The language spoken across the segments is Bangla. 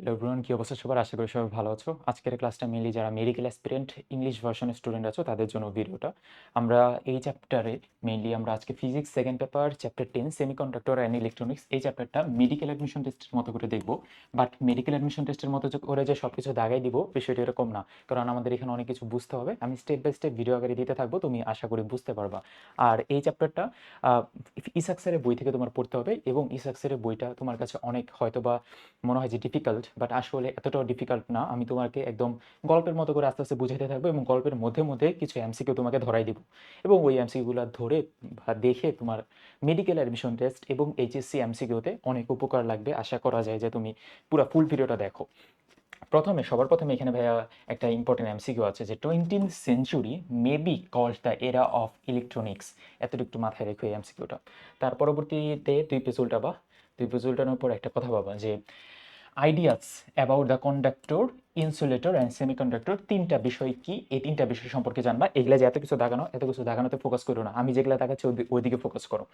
হ্যালো কি অবস্থা? সবার আশা করি সবাই ভালো আছো। আজকের ক্লাসটা মেনলি যারা মেডিকেল অ্যাসপিরেন্ট ইংলিশ ভার্সনের স্টুডেন্ট আছো, তাদের জন্য ভিডিওটা আমরা এই চ্যাপ্টারে মেনলি আমরা আজকে physics second paper chapter ten semiconductor and electronics এই চ্যাপ্টারটা মেডিকেল অ্যাডমিশন টেস্টের মতো করে দেখব। বাট মেডিকেল অ্যাডমিশন টেস্টের মতো করে যে সব কিছু দাগাই দিব, বিষয়টা এরকম না। কারণ আমাদের এখানে অনেক কিছু বুঝতে হবে। আমি স্টেপ বাই স্টেপ ভিডিও আকারে দিতে থাকব, তুমি আশা করি বুঝতে পারবা। আর এই চ্যাপ্টারটা ইসাক্সারের বই থেকে তোমার পড়তে হবে এবং ইসাক্সারের বইটা তোমার কাছে অনেক হয়তো বা মনে হয় যে ডিফিকাল্ট বাট আসলে এতটাও ডিফিকাল্ট না। আমি তোমাকে একদম গল্পের মতো করে আস্তে আস্তে বুঝাতে থাকব এবং গল্পের মধ্যে মধ্যে কিছু এমসিকিউ তোমাকে ধরাই দিব। এবং ওই এমসিকিউগুলো ধরে বা দেখে তোমার মেডিকেল অ্যাডমিশন টেস্ট এবং এইচএসসি এমসিকিউতে অনেক উপকার লাগবে। আশা করা যায় যে তুমি পুরো ফুল ভিডিওটা দেখো। প্রথমে, সবার প্রথমে এখানে ভাইয়া একটা ইম্পর্টেন্ট এমসিকিউ আছে যে twentieth century may be called the era of electronics এতটুকু একটু মাথায় রেখো এই এমসিকিউটা তার পরবর্তীতে দুই পেজ উল্টাবা। দুই পেজ উল্টানোর পর একটা কথা পাবা যে ideas about the conductor insulator and semiconductor তিনটা বিষয় কি? এই তিনটা বিষয় সম্পর্কে জানবা। এগুলা যে এত কিছু দাগানো এত কিছু দাগানোতে ফোকাস করো না। আমি যেগুলো দেখাচ্ছি ওই- ওইদিকে ফোকাস করো।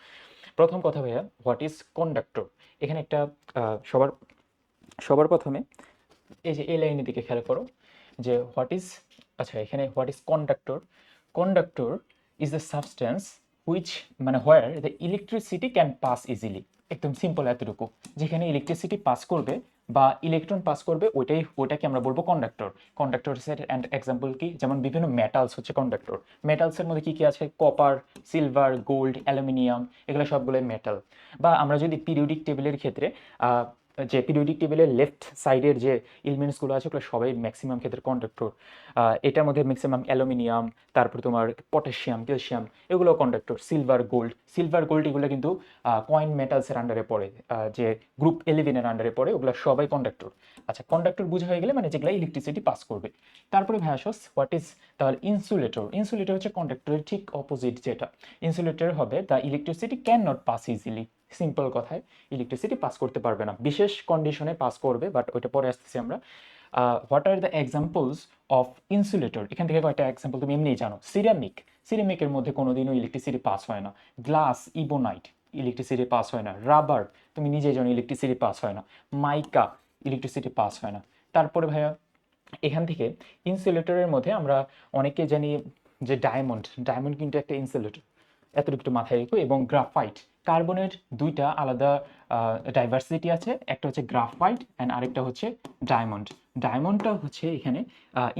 প্রথম কথা ভাইয়া হোয়াট ইজ কন্ডাক্টর এখানে একটা সবার সবার প্রথমে এই যে এই লাইনের দিকে খেয়াল করো যে হোয়াট ইজ আচ্ছা এখানে what is conductor conductor is the substance which মানে where the electricity can pass easily একদম সিম্পল এতটুকু। যেখানে ইলেকট্রিসিটি পাস করবে বা ইলেকট্রন পাস করবে, ওইটাই, ওইটাকে আমরা বলব কন্ডাক্টর কন্ডাক্টরসের অ্যান্ড এক্সাম্পল কি? যেমন বিভিন্ন মেটালস হচ্ছে কন্ডাক্টর মেটালসের মধ্যে কী কী আছে? কপার সিলভার গোল্ড অ্যালুমিনিয়াম এগুলো সবগুলোই মেটাল বা আমরা যদি পিরিয়ডিক টেবিলের ক্ষেত্রে যে পিরিয়ডিক টেবিলের লেফট সাইডের যে এলিমেন্টসগুলো আছে, ওগুলো সবাই ম্যাক্সিমাম ক্ষেত্রে কন্ডাক্টর এটার মধ্যে ম্যাক্সিমাম অ্যালুমিনিয়াম তারপর তোমার পটাশিয়াম ক্যালসিয়াম এগুলো conductor silver gold silver gold এগুলো কিন্তু কয়েন মেটালসের আন্ডারে পড়ে যে গ্রুপ ইলেভেনের আন্ডারে পড়ে, ওগুলো সবাই কন্ডাক্টর আচ্ছা কন্ডাক্টর বোঝা হয়ে গেলে মানে যেগুলো ইলেকট্রিসিটি পাস করবে। তারপরে ভায়াসস হোয়াট ইজ তাহলে ইনসুলেটর ইনসুলেটর হচ্ছে কন্ডাক্টরের ঠিক অপোজিট যেটা। ইনসুলেটর হবে the electricity can not pass easily simple কথায় ইলেকট্রিসিটি পাস করতে পারবে না। বিশেষ কন্ডিশনে পাস করবে বাট ওইটা পরে আসতেছি আমরা। What are the examples of insulator এখান থেকে কয়েকটা এক্সাম্পল তুমি এমনিই জানো। সিরামিক সিরামিকের মধ্যে কোনোদিনও ইলেকট্রিসিটি পাস হয় না। গ্লাস ইবোনাইট ইলেকট্রিসিটি পাস হয় না। রাবার তুমি নিজেই জানো ইলেকট্রিসিটি পাস হয় না। মাইকা ইলেকট্রিসিটি পাস হয় না। তারপরে ভাইয়া, এখান থেকে ইনসুলেটরের মধ্যে আমরা অনেকে জানি যে ডায়মন্ড ডায়মন্ড কিন্তু একটা ইনসুলেটর এতটুকু মাথায় রেখো এবং গ্রাফাইট কার্বনের দুইটা আলাদা ডাইভার্সিটি আছে। একটা হচ্ছে গ্রাফাইট অ্যান্ড আরেকটা হচ্ছে ডায়মন্ড ডায়মন্ডটা হচ্ছে এখানে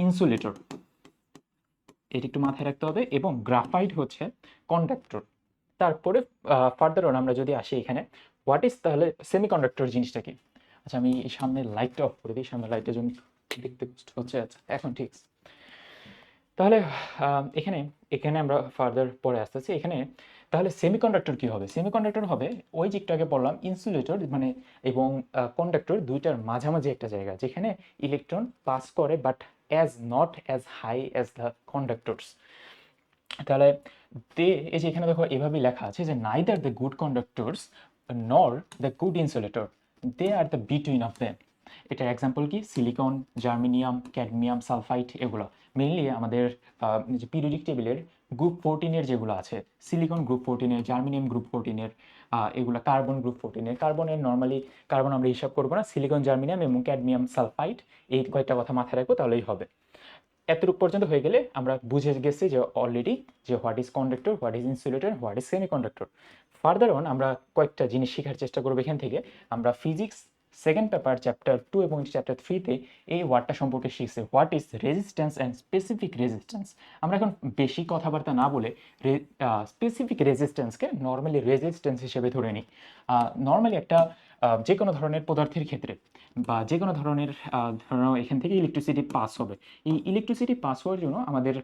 ইনসুলেটর এটা একটু মাথায় রাখতে হবে। এবং গ্রাফাইট হচ্ছে কন্ডাক্টর তারপরে ফার্দার অন আমরা যদি আসি এখানে হোয়াট ইজ তাহলে সেমিকন্ডাক্টর জিনিসটা কি? আচ্ছা আমি এই সামনে লাইটটা অফ করে দিই। সামনে লাইটের জন্য দেখতে কষ্ট হচ্ছে। আচ্ছা এখন ঠিক। তাহলে এখানে এখানে আমরা ফার্দার পরে আসতেছি। এখানে তাহলে সেমিকন্ডাক্টর কি হবে? সেমিকন্ডাক্টর হবে ওই আগে বললাম ইনসুলেটর মানে এবং কন্ডাক্টর দুইটার মাঝামাঝি একটা জায়গা, যেখানে ইলেকট্রন পাস করে but as not as high as the conductors তাহলে দে এই যে এখানে দেখো এভাবেই লেখা আছে যে neither the good conductors nor the good insulator they are the between of them এটার এক্সাম্পল কি? সিলিকন জার্মিনিয়াম ক্যাডমিয়াম সালফাইট এগুলো। মেনলি আমাদের যে পিরিয়ডিক টেবিলের গ্রুপ ফোরটিনের যেগুলো আছে সিলিকন গ্রুপ ফোরটিনের জার্মিনিয়াম গ্রুপ ফোরটিনের এগুলো কার্বন গ্রুপ ফোরটিনের কার্বনের নর্মালি কার্বন আমরা হিসাব করব না সিলিকন জার্মিনিয়াম এবং ক্যাডমিয়াম সালফাইট এই কয়েকটা কথা মাথায় রাখব, তাহলেই হবে। এতটুকু পর্যন্ত হয়ে গেলে আমরা বুঝে গেছি যে অলরেডি যে what is conductor what is insulator what is semi conductor further on আমরা কয়েকটা জিনিস শেখার চেষ্টা করব এখান থেকে। আমরা physics second paper chapter two এবং চ্যাপ্টার থ্রিতে এই ওয়ার্ডটা সম্পর্কে শিখছি। What is resistance and specific resistance আমরা এখন বেশি কথাবার্তা না বলে স্পেসিফিক রেজিস্ট্যান্সকে নর্মালি রেজিস্ট্যান্স হিসেবে ধরে নিই। নর্মালি একটা যে কোনো ধরনের পদার্থের ক্ষেত্রে বা যে কোনো ধরনের ধরো এখান থেকে ইলেকট্রিসিটি পাস হবে। এই ইলেকট্রিসিটি পাস হওয়ার জন্য আমাদের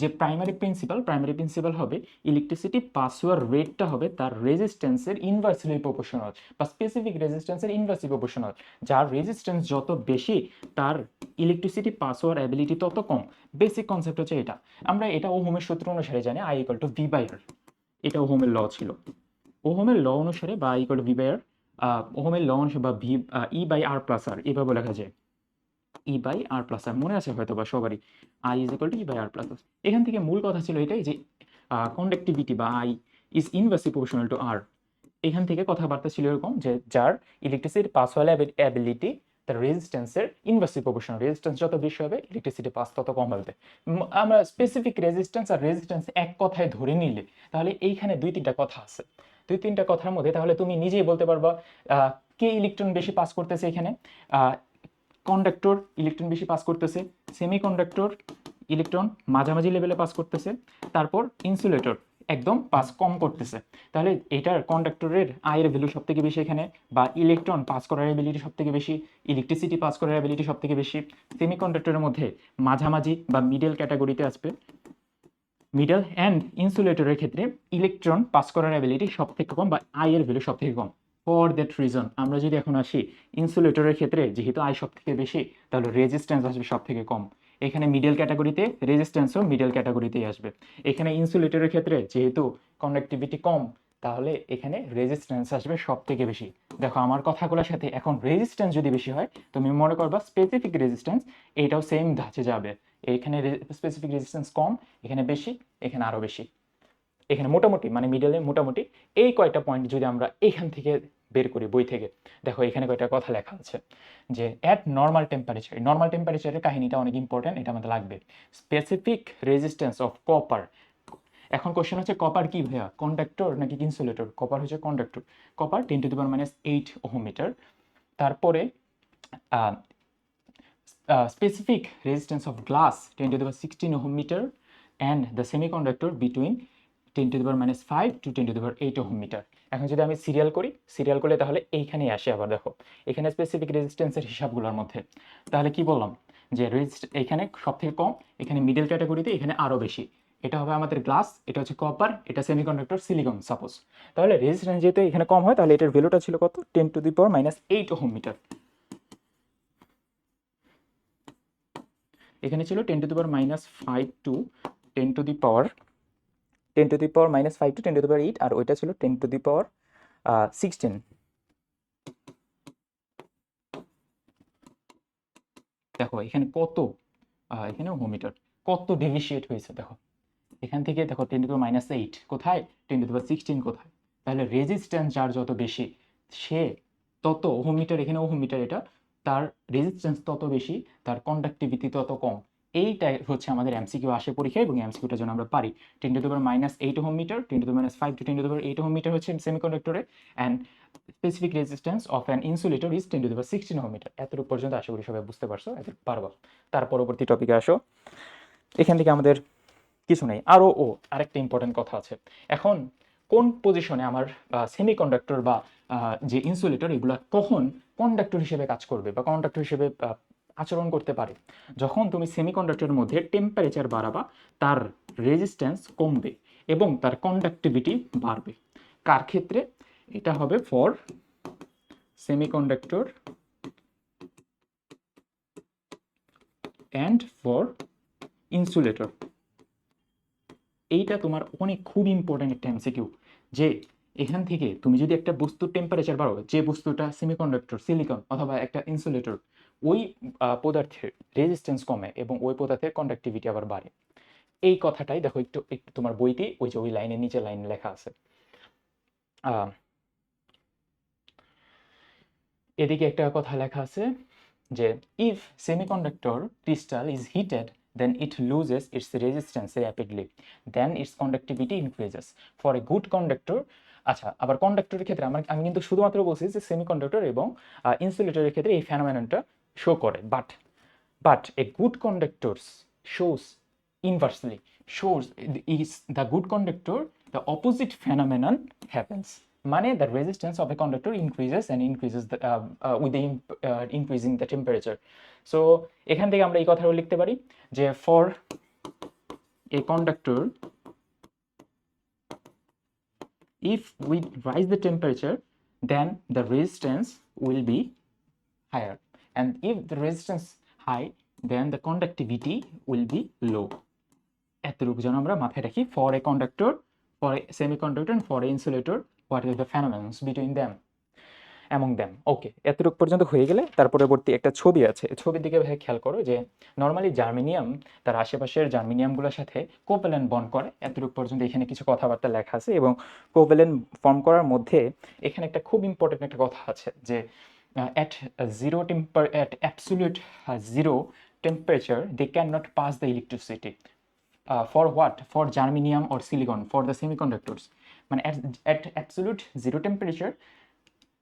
যে প্রাইমারি প্রিন্সিপাল প্রাইমারি প্রিন্সিপাল হবে ইলেকট্রিসিটি পাস হওয়ার রেটটা হবে তার রেজিস্ট্যান্সের ইনভার্সলি প্রপোর্শনাল বা স্পেসিফিক রেজিস্ট্যান্সের ইনভার্সলি প্রপোর্শনাল যার রেজিস্ট্যান্স যত বেশি, তার ইলেকট্রিসিটি পাস হওয়ার অ্যাবিলিটি তত কম। বেসিক কনসেপ্ট হচ্ছে এটা। আমরা এটা ওহমের সূত্র অনুসারে জানি I equal to V by R এটা ওহমের ল ছিল। ওহমের ল অনুসারে বা equal to V by R ওহমের ল অনুসারে বা V E by R plus R এভাবে লেখা যায়। ই বাই আর প্লাস আর মনে আছে হয়তো বা সবারই? I is equal to E by R plus এখান থেকে মূল কথা ছিল এটাই যে কন্ডাক্টিভিটি বা I is inversely proportional to R এখান থেকে কথাবার্তা ছিল এরকম যে, যার ইলেকট্রিসিটি পাস হওয়ার অ্যাবিলিটি তার রেজিস্ট্যান্সের ইনভার্সলি প্রপোর্শনাল রেজিস্ট্যান্স যত বেশি হবে ইলেকট্রিসিটি পাস তত কম হবে। আমরা স্পেসিফিক রেজিস্ট্যান্স আর রেজিস্ট্যান্স এক কথায় ধরে নিলে, তাহলে এইখানে দুই তিনটা কথা আছে। দুই তিনটা কথার মধ্যে তাহলে তুমি নিজেই বলতে পারবা কে ইলেকট্রন বেশি পাস করতেছে এখানে? কন্ডাক্টর ইলেকট্রন বেশি পাস করতেছে সেমি কন্ডাক্টর ইলেকট্রন মাঝামাঝি লেভেলে পাস করতেছে, তারপর ইনসুলেটর একদম পাস কম করতেছে। তাহলে এটার কন্ডাক্টরের আয়ের ভ্যালু সব থেকে বেশি এখানে বা ইলেকট্রন পাস করার অ্যাবিলিটি সব থেকে বেশি ইলেকট্রিসিটি পাস করার অ্যাবিলিটি সব থেকে বেশি সেমি কন্ডাক্টরের মধ্যে মাঝামাঝি বা মিডল ক্যাটাগরিতে আসবে। মিডল অ্যান্ড ইনসুলেটরের ক্ষেত্রে ইলেকট্রন পাস করার অ্যাবিলিটি সব থেকে কম বা আয়ের ভ্যালু সব থেকে কম। For that reason. আমরা যদি এখন আসি, ইনসুলেটরের ক্ষেত্রে যেহেতু আয় সব থেকে বেশি, তাহলে রেজিস্ট্যান্স আসবে সব থেকে কম। এখানে মিডল ক্যাটাগরিতে রেজিস্ট্যান্সও মিডল ক্যাটাগরিতেই আসবে। এখানে ইনসুলেটরের ক্ষেত্রে যেহেতু কন্ডাক্টিভিটি কম, তাহলে এখানে রেজিস্ট্যান্স আসবে সব থেকে বেশি। দেখো, আমার কথাগুলোর সাথে এখন রেজিস্ট্যান্স যদি বেশি হয়, তুমি মনে করবা স্পেসিফিক রেজিস্ট্যান্স এইটাও সেম ধাঁচে যাবে। এখানে স্পেসিফিক রেজিস্ট্যান্স কম, এখানে বেশি, এখানে আরও বেশি। এখানে মোটামুটি মানে মিডলে মোটামুটি এই কয়টা পয়েন্ট যদি আমরা এখান থেকে বের করি বই থেকে, দেখো এখানে কয়টা কথা লেখা আছে যে অ্যাট নর্মাল টেম্পারেচার নর্মাল টেম্পারেচারের কাহিনীটা অনেক ইম্পর্ট্যান্ট এটা আমাদের লাগবে। স্পেসিফিক রেজিস্ট্যান্স অফ কপার এখন কোশ্চেন হচ্ছে কপার কি ভাইয়া? কন্ডাক্টর নাকি ইনসুলেটর কপার হচ্ছে conductor copper ten to the power minus eight ohm metre তারপরে specific resistance of glass ten to the power sixteen ohm metre and the semiconductor between ten to the minus five to ten to the eight ohm metre এখন যদি আমি সিরিয়াল করি সিরিয়াল করলে তাহলে এইখানেই আসে আবার দেখো। এখানে স্পেসিফিক রেজিস্ট্যান্সের হিসাবগুলোর মধ্যে। তাহলে কি বললাম? যে রেজিস্ট এখানে সব থেকে কম, এখানে মিডল ক্যাটাগরিতে এখানে আরও বেশি। এটা হবে আমাদের গ্লাস এটা হচ্ছে কপার এটা সেমিকন্ডাক্টর সিলিকন সাপোজ তাহলে রেজিস্ট্যান্স যেহেতু এখানে কম হয়, তাহলে এটার ভ্যালুটা ছিল কত? Ten to the power minus eight ohm metre এখানে ছিল ten to the power minus five to ten to the power ten to the power minus five to ten to the power eight আর ওইটা ছিল ten to the power sixteen দেখো, এখানে কত এখানে হোমিটার, কত ডেভিশিয়েট হয়েছে, দেখো। এখান থেকে দেখো ten to the minus eight কোথায়? Ten to the power sixteen কোথায়? তাহলে রেজিস্ট্যান্স যার যত বেশি, সে তত ওহমিটার এখানে ওহমিটার এটা, তার রেজিস্ট্যান্স তত বেশি, তার কন্ডাক্টিভিটি তত কম। এইটাই হচ্ছে আমাদের এমসিকিউ আসে পরীক্ষায় এবং এমসিকিউটার জন্য আমরা পারি। Ten to the power minus eight ohm metre ten to minus five to ten to the power eight ohm metre হচ্ছে semi সেমিকন্ডাক্টরে and specific resistance of an insulator is ten to the power sixteen ohm metre এতটুকু পর্যন্ত আশা করি সবাই বুঝতে পারছ এত পারব। তার পরবর্তী টপিকে আসো। এখান থেকে আমাদের কিছু নেই। আরও ও, আরেকটা ইম্পর্টেন্ট কথা আছে। এখন কোন পজিশনে আমার সেমিকন্ডাক্টর বা যে ইনসুলেটর এগুলো কখন কন্ডাক্টর হিসেবে কাজ করবে বা কন্ডাক্টর হিসেবে আচরণ করতে পারে। যখন তুমি সেমিকন্ডাক্টরের মধ্যে টেম্পারেচার বাড়াবা, তার রেজিস্ট্যান্স কমবে এবং তার কন্ডাক্টিভিটি বাড়বে। কার ক্ষেত্রে? এটা হবে for semiconductor and for insulator এইটা তোমার অনেক খুব ইম্পর্ট্যান্ট একটা এমসিকিউ যে এখান থেকে তুমি যদি একটা বস্তুর টেম্পারেচার বাড়ো যে বস্তুটা সেমিকন্ডাক্টর সিলিকন অথবা একটা ইনসুলেটর ওই পদার্থের রেজিস্ট্যান্স কমে এবং ওই পদার্থের কন্ডাক্টিভিটি আবার বাড়ে। এই কথাটাই দেখো একটু একটু তোমার বইতে ওই যে ওই লাইনের নিচে লাইন লেখা আছে। এদিকে একটা কথা লেখা আছে যে if semiconductor crystal is heated then it loses its resistance rapidly, then its conductivity increases. For a good conductor আচ্ছা আবার কন্ডাক্টরের ক্ষেত্রে আমার, আমি কিন্তু শুধুমাত্র বলছি যে সেমিকন্ডাক্টর এবং ইনসুলেটরের ক্ষেত্রে এই ফ্যানোমেননটা শো করে but but a good conductor shows inversely shows is the good conductor the opposite phenomenon happens মানে the resistance of a conductor increases and increases the, uh, uh, with the uh, increasing the temperature so এখান থেকে আমরা এই কথাটা লিখতে পারি যে for a conductor if we rise the temperature then the resistance will be higher and if the resistance high, then the conductivity will be low. এতটুকু যেন আমরা মাথায় রাখি for a conductor for a semiconductor for a insulator what is the phenomenons between them among them okay এতটুকু পর্যন্ত হয়ে গেলে তার পরবর্তী একটা ছবি আছে। ছবির দিকে ভাই খেয়াল করো যে নর্মালি জার্মেনিয়াম তার আশেপাশের জার্মেনিয়ামগুলোর সাথে কোভ্যালেন্ট বন্ড করে। এতটুকু পর্যন্ত এখানে কিছু কথাবার্তা লেখা আছে এবং কোভ্যালেন্ট ফর্ম করার মধ্যে এখানে একটা খুব ইম্পর্টেন্ট একটা কথা আছে যে at uh, zero temper at absolute uh, zero temperature they cannot pass the electricity uh, for what for germanium or silicon for the semiconductors মানে at, at absolute zero temperature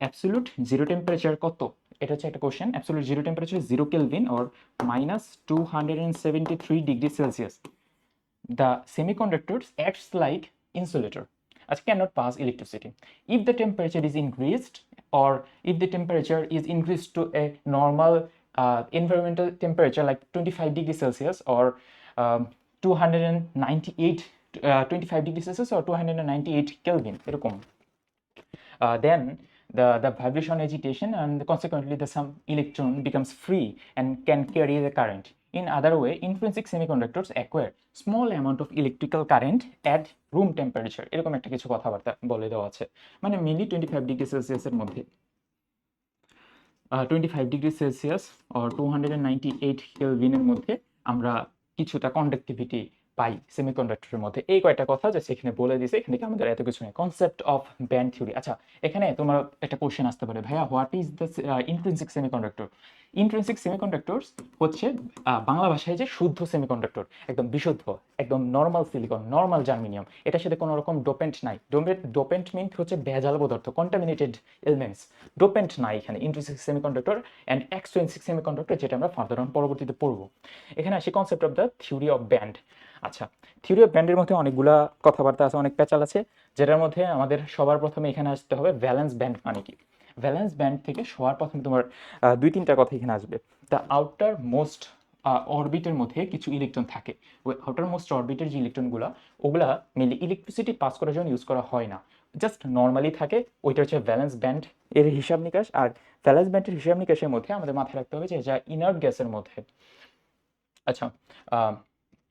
absolute zero temperature কত এটা হচ্ছে একটা question absolute zero temperature zero kelvin or minus 273 degree celsius the semiconductors acts like insulator as cannot pass electricity if the temperature is increased or if the temperature is increased to a normal uh, environmental temperature like 25 degrees celsius or um, 298 uh, 25 degrees celsius or 298 kelvin uh, then the, the vibration agitation and consequently the some electron becomes free and can carry the current. In other way, intrinsic semiconductors acquire small amount of electrical current at room temperature. এরকম একটা কিছু কথাবার্তা বলে দেওয়া আছে মানে মেনলি টোয়েন্টি ফাইভ ডিগ্রি সেলসিয়াসের মধ্যে টোয়েন্টি ফাইভ ডিগ্রি সেলসিয়াস ও টু হান্ড্রেড নাইনটি এইট কেলভিনের মধ্যে আমরা কিছুটা কন্ডাক্টিভিটি পাই সেমিকন্ডাক্টরের মধ্যে। এই কয়টা কথা যে সেখানে বলে দিছে এখানে থেকে আমাদের এত কিছু নেই। কনসেপ্ট অফ ব্যান্ড থিওরি আচ্ছা এখানে তোমার একটা কোশ্চেন আসতে পারে। ভাইয়া what is the intrinsic semiconductor intrinsic semiconductors হচ্ছে বাংলা ভাষায় যে শুদ্ধ সেমিকন্ডাক্টর একদম বিশুদ্ধ, একদম নর্মাল সিলিকন নর্মাল জার্মিনিয়াম এটার সাথে কোনো রকম ডোপেন্ট নাই। ডোপেন্ট ডোপেন্ট মিন হচ্ছে ভেজাল পদার্থ কন্টামিনেটেড এলিমেন্টস ডোপেন্ট নাই এখানে intrinsic semiconductor and extrinsic semiconductor যেটা আমরা ফার্দার অন পরবর্তীতে পড়ব। এখানে আসি concept of the theory of band আচ্ছা থিওরি অফ ব্যান্ডের মধ্যে অনেকগুলা কথাবার্তা আছে, অনেক প্যাচাল আছে, যেটার মধ্যে আমাদের সবার প্রথমে এখানে আসতে হবে ভ্যালেন্স ব্যান্ড মানে কি? ভ্যালেন্স ব্যান্ড থেকে সবার প্রথমে তোমার দুই তিনটা কথা এখানে আসবে। দ্য আউটার মোস্ট অরবিটের মধ্যে কিছু ইলেকট্রন থাকে। ওই আউটার মোস্ট অরবিটের যে ইলেকট্রনগুলো ওগুলা মেনলি ইলেকট্রিসিটি পাস করার জন্য ইউজ করা হয় না। জাস্ট নর্মালি থাকে, ওইটা হচ্ছে ভ্যালেন্স ব্যান্ড এর হিসাব নিকাশ। আর ভ্যালেন্স ব্যান্ডের হিসাব নিকাশের মধ্যে আমাদের মাথায় রাখতে হবে যে যা ইনার্ট গ্যাসের মধ্যে। আচ্ছা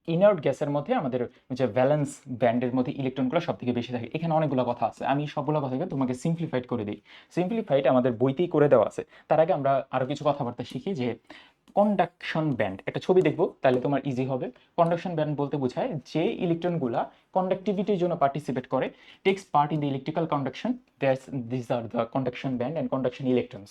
ইনার্ট গ্যাসের মধ্যে আমাদের যে ব্যালেন্স ব্যান্ডের মধ্যে ইলেকট্রনগুলো সব থেকে বেশি থাকে। এখানে অনেকগুলো কথা আছে। আমি সবগুলো কথাকে তোমাকে সিম্পলিফাইড করে দিই। সিম্পলিফাইড আমাদের বইতেই করে দেওয়া আছে। তার আগে আমরা আরও কিছু কথাবার্তা শিখি যে কন্ডাকশন ব্যান্ড একটা ছবি দেখব, তাহলে তোমার ইজি হবে। কন্ডাকশন ব্যান্ড বলতে বোঝায় যে ইলেকট্রনগুলা কন্ডাক্টিভিটির জন্য পার্টিসিপেট করে। Takes part in the electrical conduction that's this are the conduction band and conduction electrons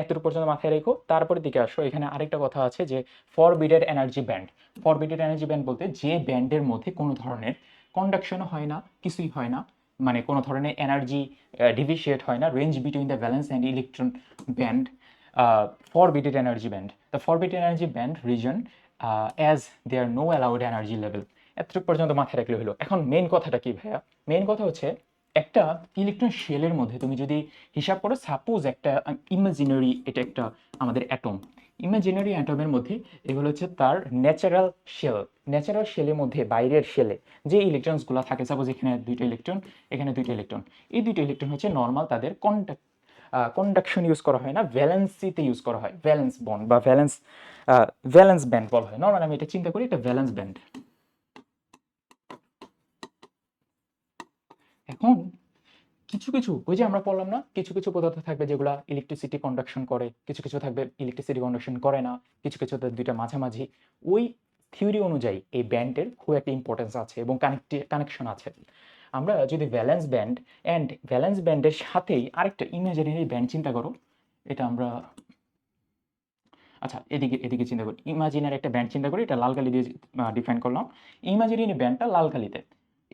এতটুকু পর্যন্ত মাথায় রেখো। তারপরে দিকে আসো, এখানে আরেকটা কথা আছে যে forbidden energy band forbidden energy band বলতে যে ব্যান্ডের মধ্যে কোনো ধরনের কন্ডাকশনও হয় না, কিছুই হয় না। মানে কোনো ধরনের এনার্জি ডিভিশিয়েট হয় না। Range between the valence and electron band forbidden energy band. The forbidden energy band region uh, as there are no allowed energy level. এতটুকু পর্যন্ত মাথায় রাখলে হলো। এখন মেন কথাটা কি ভাইয়া? মেন কথা হচ্ছে একটা ইলেকট্রন শেলের মধ্যে তুমি যদি হিসাব করো সাপোজ একটা ইমাজিনারি এটা একটা আমাদের অ্যাটম ইমাজিনারি অ্যাটমের মধ্যে এগুলো হচ্ছে তার ন্যাচারাল শেল ন্যাচারাল শেলের মধ্যে বাইরের শেলে যে ইলেকট্রনসগুলো থাকে সাপোজ এখানে দুইটা ইলেকট্রন এখানে দুইটা ইলেকট্রন এই দুইটা ইলেকট্রন হচ্ছে নর্মাল তাদের কন্ট্যাক্ট কন্ডাকশন ইউজ করা হয় না ভ্যালেন্সিতে ইউজ করা হয় ভ্যালেন্স বন্ড বা ভ্যালেন্স ভ্যালেন্স ব্যান্ড বলা হয়। নর্মাল আমি এটা চিন্তা করি, এটা ভ্যালেন্স ব্যান্ড এখন কিছু কিছু, ওই যে আমরা বললাম না, কিছু কিছু পদার্থ থাকবে যেগুলো ইলেকট্রিসিটি কন্ডাকশন করে, কিছু কিছু থাকবে ইলেকট্রিসিটি কন্ডাকশন করে না, কিছু কিছু দুইটা মাঝামাঝি। ওই থিওরি অনুযায়ী এই ব্যান্ডের খুব একটা ইম্পর্টেন্স আছে এবং কানেক্টি কানেকশন আছে। আমরা যদি ভ্যালেন্স ব্যান্ড অ্যান্ড ভ্যালেন্স ব্যান্ডের সাথেই আরেকটা ইমাজিনারি ব্যান্ড চিন্তা করো, এটা আমরা আচ্ছা এদিকে এদিকে চিন্তা করি। ইমাজিনারি একটা ব্যান্ড চিন্তা করি, এটা লাল কালি দিয়ে ডিফাইন করলাম। ইমাজিনারি ব্যান্ডটা লাল কালিতে।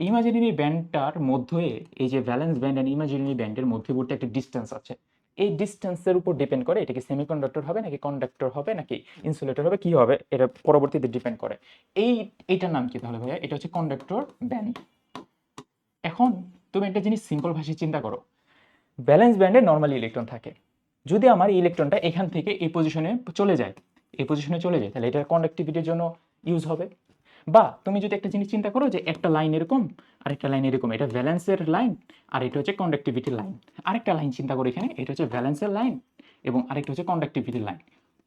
ইমাজিনারি ব্যান্ডটার মধ্যে, এই যে ভ্যালেন্স ব্যান্ড অ্যান্ড ইমাজিনারি ব্যান্ডের মধ্যবর্তী একটা ডিস্টেন্স আছে। এই ডিস্টেন্সের উপর ডিপেন্ড করে এটা কি সেমিকন্ডাক্টর হবে, নাকি কন্ডাক্টর হবে, নাকি ইনসুলেটর হবে, কি হবে, এটা পরবর্তীতে ডিপেন্ড করে। এই এটার নাম কি তাহলে ভাইয়া? এটা হচ্ছে কন্ডাক্টর ব্যান্ড এখন তুমি একটা জিনিস সিম্পল ভাষায় চিন্তা করো। ব্যালেন্স ব্যান্ডে নর্মালি ইলেকট্রন থাকে। যদি আমার ইলেকট্রনটা এখান থেকে এই পজিশনে চলে যায়, এই পজিশনে চলে যায়, তাহলে এটা কন্ডাক্টিভিটির জন্য ইউজ হবে। বা তুমি যদি একটা জিনিস চিন্তা করো যে একটা লাইন এরকম, আরেকটা লাইন এরকম, এটা ভ্যালেন্সের লাইন আর এটা হচ্ছে কন্ডাক্টিভিটির লাইন আরেকটা লাইন চিন্তা করো এখানে, এটা হচ্ছে ভ্যালেন্সের লাইন এবং আরেকটা হচ্ছে কন্ডাক্টিভিটির লাইন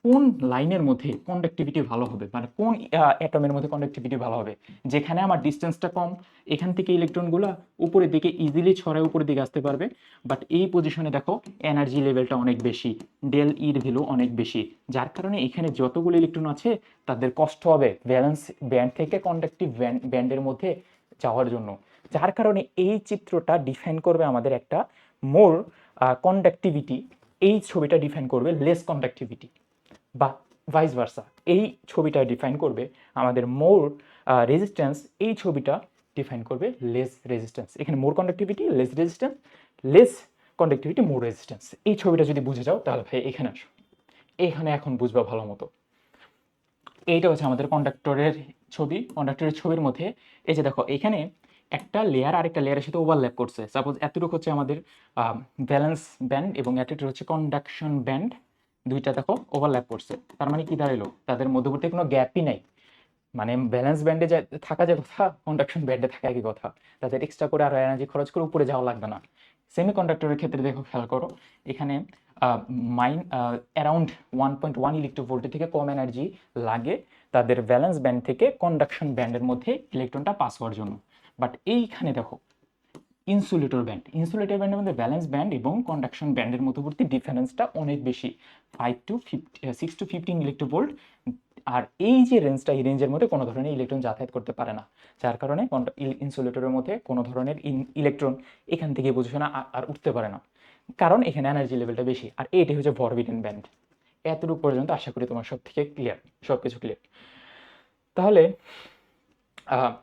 কোন লাইনের মধ্যে কন্ডাক্টিভিটি ভালো হবে? মানে কোন অ্যাটমের মধ্যে কন্ডাক্টিভিটি ভালো হবে? যেখানে আমার ডিস্টেন্সটা কম, এখান থেকে ইলেকট্রনগুলো উপরের দিকে ইজিলি ছড়ায়, উপরের দিকে আসতে পারবে। বাট এই পজিশনে দেখো এনার্জি লেভেলটা অনেক বেশি ডেল ইর ভ্যালু অনেক বেশি। যার কারণে এখানে যতগুলো ইলেকট্রন আছে, তাদের কষ্ট হবে ব্যালেন্স ব্যান্ড থেকে কন্ডাক্টিভ ব্যান্ডের মধ্যে যাওয়ার জন্য। যার কারণে এই চিত্রটা ডিফাইন করবে আমাদের একটা মোর কন্ডাক্টিভিটি এই ছবিটা ডিফাইন করবে লেস কন্ডাক্টিভিটি বা ভাইস ভার্সা এই ছবিটা ডিফাইন করবে আমাদের মোর রেজিস্ট্যান্স এই ছবিটা ডিফাইন করবে লেস রেজিস্ট্যান্স এখানে more conductivity less resistance less conductivity more resistance এই ছবিটা যদি বুঝে যাও তাহলে ভাই এখানে আসো। এইখানে এখন বুঝবা ভালো মতো। এইটা হচ্ছে আমাদের কন্ডাক্টরের ছবি। কন্ডাক্টরের ছবির মধ্যে এই যে দেখো, এখানে একটা লেয়ার আরেকটা লেয়ারের সাথে ওভারল্যাপ করছে। সাপোজ এতটুকু হচ্ছে আমাদের ব্যালেন্স ব্যান্ড এবং এতটুকু হচ্ছে কন্ডাকশন ব্যান্ড দুইটা দেখো ওভারল্যাপ করছে। তার মানে কি দাঁড়াল তাদের মধ্যবর্তী কোনো গ্যাপই নাই। মানে ব্যালেন্স ব্যান্ডে যা, থাকা যে কথা কন্ডাকশন ব্যান্ডে থাকা একই কথা। তাদের এক্সট্রা করে আর এনার্জি খরচ করে উপরে যাওয়া লাগবে না। সেমি কন্ডাক্টরের ক্ষেত্রে দেখো খেয়াল করো, এখানে mine around one point one ইলেকট্রোভোল্টের থেকে কম এনার্জি লাগে তাদের ব্যালেন্স ব্যান্ড থেকে কন্ডাকশন ব্যান্ডের মধ্যে ইলেকট্রনটা পাস হওয়ার জন্য। বাট এইখানে দেখো ইনসুলেটর ব্যান্ড ইনসুলেটর ব্যান্ডের মধ্যে ব্যালেন্স ব্যান্ড এবং কন্ডাকশন ব্যান্ডের মধ্যবর্তী ডিফারেন্সটা অনেক বেশি। Five to fifty six to fifteen আর এই যে রেঞ্জটা এই রেঞ্জের মধ্যে কোনো ধরনের ইলেকট্রন যাতায়াত করতে পারে না। যার কারণে ইনসুলেটরের মধ্যে কোনো ধরনের ইলেকট্রন এখান থেকে পজিশনে আর উঠতে পারে না। কারণ এখানে এনার্জি লেভেলটা বেশি। আর এইটাই হচ্ছে ভরবিটেন ব্যান্ড এতটুকু পর্যন্ত আশা করি তোমার সব থেকে ক্লিয়ার সব কিছু ক্লিয়ার তাহলে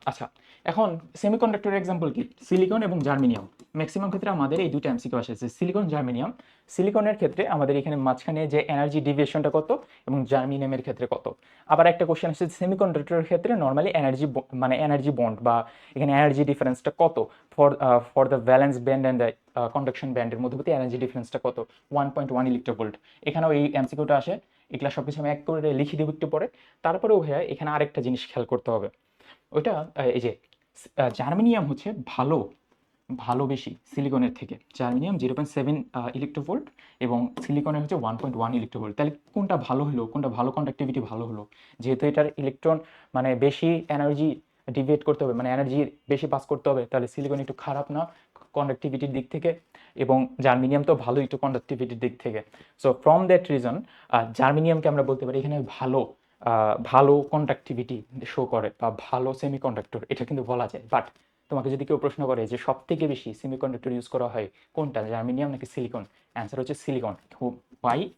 আচ্ছা এখন সেমিকন্ডাক্টরের এক্সাম্পল কি? সিলিকন এবং জার্মিনিয়াম ম্যাক্সিমাম ক্ষেত্রে আমাদের এই দুটো এমসিকিউ আসে যে সিলিকন জার্মেনিয়াম সিলিকনের ক্ষেত্রে আমাদের এখানে মাঝখানে যে এনার্জি ডিভিয়েশনটা কত এবং জার্মিনিয়ামের ক্ষেত্রে কত। আবার একটা কোশ্চেন আসছে সেমিকন্ডাক্টরের ক্ষেত্রে নর্মালি এনার্জি মানে এনার্জি বন্ড বা এখানে এনার্জি ডিফারেন্সটা কত? For for the valence band and the conduction ব্যান্ডের মধ্যবর্তী এনার্জি ডিফারেন্সটা কত? ওয়ান পয়েন্ট ওয়ান ইলেকট্রোভোল্ট এখানেও এই এমসিকিউটা আসে, এগুলা সব কিছু আমি এক করে লিখে দেবো একটু পরে। তারপরেও ভাইয়া এখানে আরেকটা জিনিস খেয়াল করতে হবে। ওইটা এই যে জার্মেনিয়াম হচ্ছে ভালো ভালো বেশি সিলিকনের থেকে। Germanium zero point seven electronvolt এবং সিলিকনের হচ্ছে ওয়ান পয়েন্ট ওয়ান ইলেকট্রোভোল্ট তাহলে কোনটা ভালো হলো, কোনটা ভালো কন্ডাক্টিভিটি ভালো হলো? যেহেতু এটার ইলেকট্রন মানে বেশি এনার্জি ডিভিয়েট করতে হবে মানে এনার্জি বেশি পাস করতে হবে, তাহলে সিলিকন একটু খারাপ না কন্ডাক্টিভিটির দিক থেকে এবং জার্মেনিয়াম তো ভালো একটু কন্ডাক্টিভিটির দিক থেকে। সো ফ্রম দ্যাট রিজন জার্মেনিয়ামকে আমরা বলতে পারি এখানে ভালো। ভালো কন্ডাক্টিভিটি শো করে বা ভালো সেমি সেমিকন্ডাক্টর এটা কিন্তু বলা যায়। বাট তোমাকে যদি কেউ প্রশ্ন করে যে সব থেকে বেশি সেমি সেমিকন্ডাক্টর ইউজ করা হয় কোনটা জার্মিনিয়াম নাকি সিলিকন অ্যান্সার হচ্ছে সিলিকন ওয়াই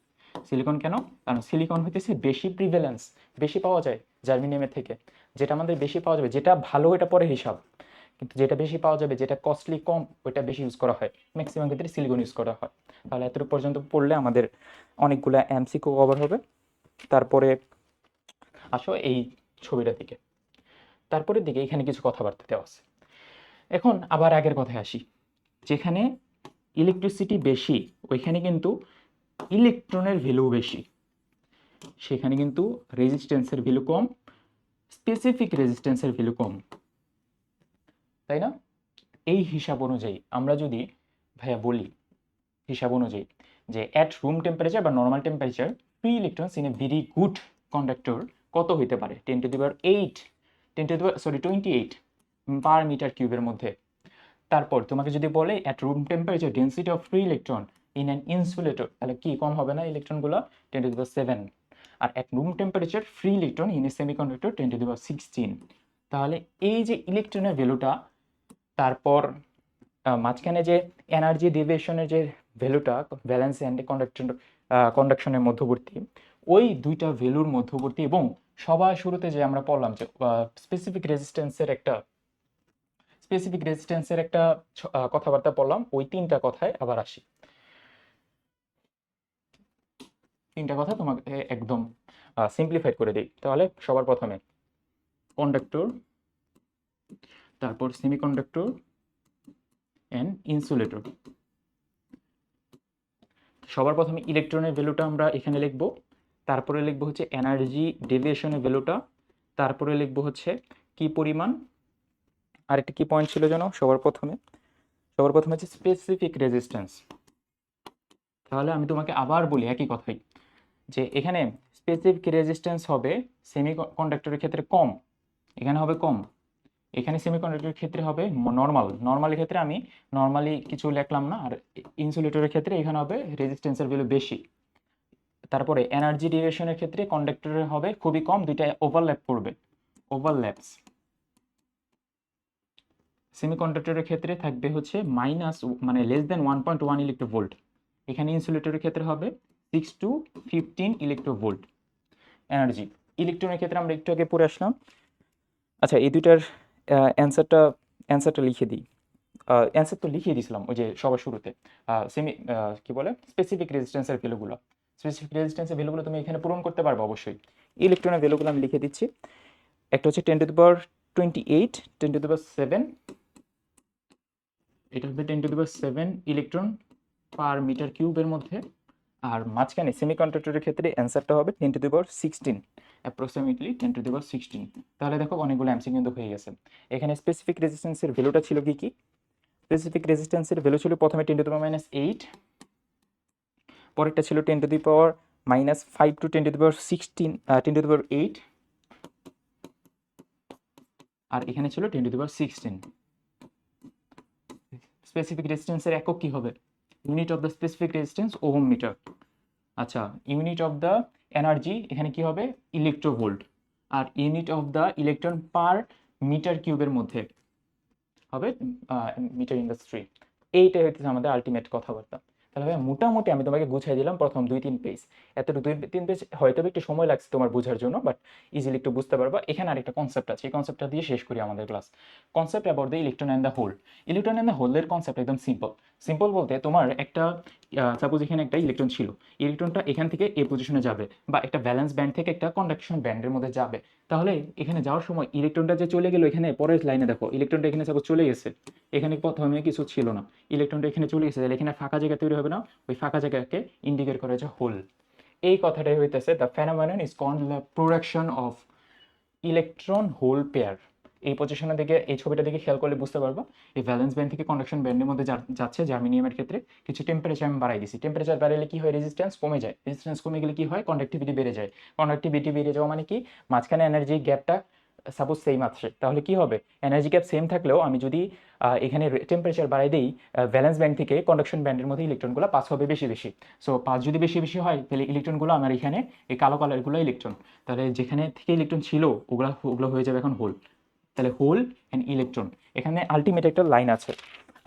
সিলিকন কেন? কারণ সিলিকন হইতেছে বেশি প্রিভেলেন্স বেশি পাওয়া যায় জার্মিনিয়ামের থেকে। যেটা আমাদের বেশি পাওয়া যাবে, যেটা ভালো এটা পরে হিসাব। কিন্তু যেটা বেশি পাওয়া যাবে, যেটা কস্টলি কম, ওইটা বেশি ইউজ করা হয়। ম্যাক্সিমাম ক্ষেত্রে সিলিকন ইউজ করা হয়। তাহলে এতটুকু পর্যন্ত পড়লে আমাদের অনেকগুলো এমসিকো কভার হবে। তারপরে আসো এই ছবিটার দিকে। তারপরের দিকে এখানে কিছু কথাবার্তা দেওয়া আছে। এখন আবার আগের কথায় আসি। যেখানে ইলেকট্রিসিটি বেশি, ওইখানে কিন্তু ইলেকট্রনের ভ্যালু বেশি। সেখানে কিন্তু রেজিস্ট্যান্সের ভ্যালু কম স্পেসিফিক রেজিস্ট্যান্সের ভ্যালু কম। তাই না? এই হিসাব অনুযায়ী আমরা যদি ভাইয়া বলি, হিসাব অনুযায়ী যে অ্যাট রুম টেম্পারেচার বা normal temperature free electrons in a very good conductor কত হইতে পারে? Ten to the power eight ten to the power sorry twenty eight per metre কিউবের মধ্যে। তারপর তোমাকে যদি বলে at room temperature density of free electron in an insulator তাহলে কি কম হবে না ইলেকট্রনগুলো ten to the power seven R at room temperature free electron in a semiconductor ten to the power sixteen তাহলে এই যে ইলেকট্রনের ভ্যালুটা তারপর মাঝখানে যে এনার্জি ডিভিয়েশনের যে ভ্যালুটা ব্যালেন্স অ্যান্ড কন্ডাক্টর কন্ডাকশনের মধ্যবর্তী, ওই দুইটা ভ্যালুর মধ্যবর্তী এবং সবার শুরুতে যে আমরা পড়লাম যে স্পেসিফিক রেজিস্ট্যান্সের একটা স্পেসিফিক রেজিস্ট্যান্সের একটা কথাবার্তা পড়লাম, ওই তিনটা কথায় আবার আসি। তিনটা কথা তোমাকে একদম সিম্পলিফাইড করে দিই। তাহলে সবার প্রথমে কন্ডাক্টর তারপর সেমিকন্ডাক্টর অ্যান্ড ইনসুলেটর সবার প্রথমে ইলেকট্রনের ভ্যালুটা আমরা এখানে লিখব। তারপরে লিখব হচ্ছে এনার্জি ডেভিয়েশনের ভ্যালুটা তারপরে লিখব হচ্ছে কি পরিমাণ? আরেকটা কি পয়েন্ট ছিল যেন? সবার প্রথমে। সবার প্রথমে হচ্ছে স্পেসিফিক রেজিস্ট্যান্স তাহলে আমি তোমাকে আবার বলি একই কথাই, যে এখানে স্পেসিফিক রেজিস্ট্যান্স হবে সেমি কন্ডাক্টরের ক্ষেত্রে কম, এখানে হবে কম। এখানে সেমিকন্ডাক্টরের ক্ষেত্রে হবে নর্মাল নর্মালের ক্ষেত্রে আমি নর্মালি কিছু লিখলাম না, আর ইনসুলেটরের ক্ষেত্রে এখানে হবে রেজিস্ট্যান্সের ভ্যালু বেশি। তারপরে এনার্জি ডিভিয়েশনের ক্ষেত্রে কন্ডাক্টরের হবে খুবই কম, দুইটা ওভারল্যাপ করবে। ওভারল্যাপস সেমিকন্ডাক্টরের ক্ষেত্রে থাকবে হচ্ছে মাইনাস মানে less than one point one electronvolt এখানে ইনসুলেটরের ক্ষেত্রে হবে six to fifteen electronvolt energy ইলেকট্রনের ক্ষেত্রে আমরা একটু আগে পড়ে আসলাম। আচ্ছা এই দুইটার অ্যান্সারটা অ্যান্সারটা লিখে দিই। অ্যান্সার তো লিখিয়ে দিয়েছিলাম ওই যে সবার শুরুতে। সেমি কি বলে? স্পেসিফিক রেজিস্ট্যান্সের ভ্যালুগুলো স্পেসিফিক রেজিস্ট্যান্সের ভ্যালুগুলো তুমি এখানে পূরণ করতে পারবে অবশ্যই। ইলেকট্রনের ভ্যালুগুলো আমি লিখে দিচ্ছি। একটা হচ্ছে ten to the power twenty eight ten to the power seven এটা হবে ten to the power seven electron per metre কিউবের মধ্যে। আর মাঝখানে সেমিকন্ডাক্টরের ক্ষেত্রে অ্যান্সারটা হবে ten to the power sixteen approximately ten to the power sixteen তাহলে দেখো অনেকগুলো এমসি কিন্তু হয়ে গেছে। এখানে স্পেসিফিক রেজিস্ট্যান্সের ভ্যালুটা ছিল কি কি? স্পেসিফিক রেজিস্ট্যান্সের ভ্যালু ছিল প্রথমে ten to the power minus eight পরেরটা ছিল ten to the power minus five to ten to the power sixteen ten to the power eight আর এখানে ছিল ten to the power sixteen specific রেজিস্ট্যান্সের একক কি হবে? Unit of the specific resistance ohm metre আচ্ছা ইউনিট অফ দ্য এনার্জি এখানে কি হবে? Electronvolt R unit of the electron per metre কিউবের মধ্যে হবে মিটার ইন্ডাস্ট্রি এইটাই হচ্ছে আমাদের আলটিমেট কথাবার্তা। তাহলে ভাই মোটামুটি আমি তোমাকে গুছিয়ে দিলাম প্রথম দুই, তিন পেজ এতটুকু দুই, তিন পেজ হয়তো একটু সময় লাগছে তোমার বোঝার জন্য বাট ইজিলি একটু বুঝতে পারবা। এখানে আরেকটা কনসেপ্ট আছে, এই কনসেপ্টটা দিয়ে শেষ করি আমাদের class concept about the electron and the hole electron and the হোলের concept একদম সিম্পল সিম্পল বলতে তোমার একটা সাপোজ এখানে একটা ইলেকট্রন ছিল। ইলেকট্রনটা এখান থেকে এই পজিশনে যাবে বা একটা ব্যালেন্স ব্যান্ড থেকে একটা কন্ডাকশন ব্যান্ডের মধ্যে যাবে। তাহলে এখানে যাওয়ার সময় ইলেকট্রনটা যে চলে গেল এখানে, পরের লাইনে দেখো ইলেকট্রনটা এখানে সাপোজ চলে গেছে। এখানে প্রথমে কিছু ছিল না। ইলেকট্রনটা এখানে চলে গেছে, তাহলে এখানে ফাঁকা জায়গা তৈরি হবে না? ওই ফাঁকা জায়গাকে ইন্ডিকেট করে যে হোল এই কথাটাই হইতেছে দ্য ফেনামেনন ইজ কন production of electron hole pair এই পজিশনের দিকে, এই ছবিটা দিকে খেয়াল করলে বুঝতে পারব। এই ভ্যালেন্স ব্যান্ড থেকে কন্ডাকশন ব্যান্ডের মধ্যে যাচ্ছে জার্মিনিয়ামের ক্ষেত্রে কিছু টেম্পারেচার আমি বাড়াই দিছি। টেম্পারেচার বাড়ালে কি হয়? রেজিস্ট্যান্স কমে যায়। রেজিস্ট্যান্স কমে গেলে কি হয়? কন্ডাক্টিভিটি বেড়ে যায়। কন্ডাক্টিভিটি বেড়ে যাওয়া মানে কি? মাঝখানে এনার্জি গ্যাপটা সাপোজ সেম আছে তাহলে কি হবে? এনার্জি গ্যাপ সেম থাকলেও আমি যদি এখানে টেম্পারেচার বাড়াই দিই ভ্যালেন্স ব্যান্ড থেকে কন্ডাকশন ব্যান্ডের মধ্যে ইলেকট্রনগুলো পাস হবে বেশি বেশি। সো পাস যদি বেশি বেশি হয়, তাহলে ইলেকট্রনগুলো আমার এখানে এই কালো কালারগুলো ইলেকট্রন তাহলে যেখানে থেকে ইলেকট্রন ছিল, ওগুলো ওগুলো হয়ে যাবে এখন হোল তাহলে হোল অ্যান্ড ইলেকট্রন এখানে আলটিমেট একটা লাইন আছে।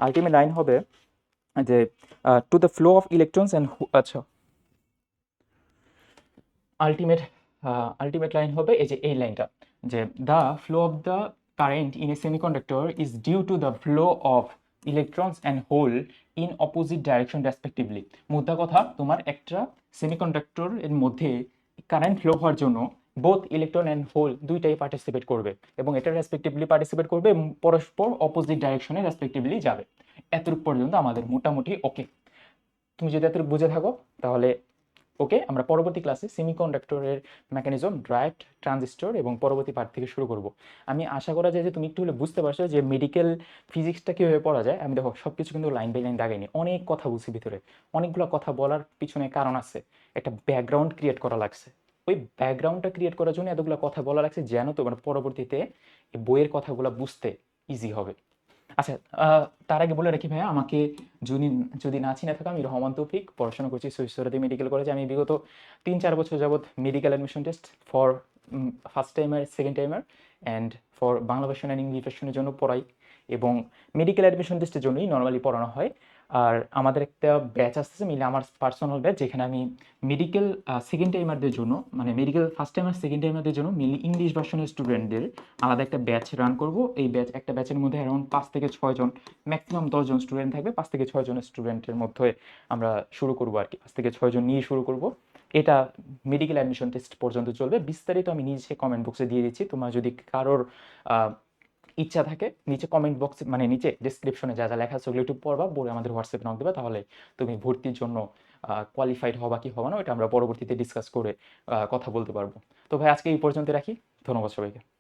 আলটিমেট লাইন হবে যে to the flow of electrons and আচ্ছা। আলটিমেট আলটিমেট লাইন হবে এই যে এই লাইনটা যে the flow of the current in a semiconductor is due to the flow of electrons and hole in opposite direction respectively মুদ্রা কথা, তোমার একটা সেমিকন্ডাক্টর এর মধ্যে কারেন্ট ফ্লো হওয়ার জন্য বোথ ইলেকট্রন অ্যান্ড হোল দুইটাই পার্টিসিপেট করবে এবং এটা রেসপেক্টিভলি পার্টিসিপেট করবে পরস্পর অপোজিট ডাইরেকশনে রেসপেক্টিভলি যাবে। এতটুকু পর্যন্ত আমাদের মোটামুটি ওকে তুমি যদি এতটুকু বুঝে থাকো, তাহলে ওকে আমরা পরবর্তী ক্লাসে সেমিকন্ডাক্টরের মেকানিজম ড্রাইভ ট্রানজিস্টর এবং পরবর্তী পার্ট থেকে শুরু করব। আমি আশা করা যায় যে তুমি একটু হলে বুঝতে পারছ যে মেডিকেল ফিজিক্সটা কীভাবে পড়া যায়। আমি দেখো সব কিছু কিন্তু লাইন বাই লাইন দাগাইনি অনেক কথা বুঝছি ভিতরে। অনেকগুলো কথা বলার পিছনে কারণ আছে। একটা ব্যাকগ্রাউন্ড ক্রিয়েট করা লাগছে। ওই ব্যাকগ্রাউন্ডটা ক্রিয়েট করার জন্য এতগুলো কথা বলা লাগছে যেন তো মানে পরবর্তীতে বইয়ের কথাগুলো বুঝতে ইজি হবে। আচ্ছা তার আগে বলে রাখি ভাইয়া, আমাকে যদি যদি না চিনে থাকো, আমি রহমান তৌফিক, পড়াশোনা করছি সৈসরাদি মেডিকেল কলেজে আমি বিগত তিন চার বছর যাবৎ medical admission test for first timer second timer and for Bangla version and English ভার্সনের জন্য পড়াই এবং মেডিকেল অ্যাডমিশন টেস্টের জন্যই নর্মালি পড়ানো হয়। আর আমাদের একটা ব্যাচ আসতেছে মিলে আমার পার্সোনাল ব্যাচ যেখানে আমি মেডিকেল সেকেন্ড টাইমারদের জন্য মানে মেডিকেল ফার্স্ট টাইমার সেকেন্ড টাইমারদের জন্য মিলি ইংলিশ ভার্সনের স্টুডেন্টদের আলাদা একটা ব্যাচ রান করব। এই ব্যাচ একটা ব্যাচের মধ্যে অ্যারাউন্ড পাঁচ থেকে ছয়জন ম্যাক্সিমাম দশজন স্টুডেন্ট থাকবে। পাঁচ থেকে ছয়জন স্টুডেন্টের মধ্যে আমরা শুরু করব আর কি পাঁচ থেকে ছয়জন নিয়ে শুরু করব। এটা মেডিকেল অ্যাডমিশন টেস্ট পর্যন্ত চলবে। বিস্তারিত আমি নিজে কমেন্ট বক্সে দিয়ে দিচ্ছি। তোমার যদি কারোর ইচ্ছা থাকে, নিচে কমেন্ট বক্সে মানে নিচে ডিসক্রিপশনে যা যা লেখা ওগুলো একটু পড়বা পড়ে আমাদের হোয়াটসঅ্যাপে নক দেবে, তাহলে তুমি ভর্তির জন্য কোয়ালিফাইড হবা কি হবা না ওটা আমরা পরবর্তীতে ডিসকাস করে কথা বলতে পারব। তো ভাই, আজকে এই পর্যন্ত রাখি। ধন্যবাদ সবাইকে।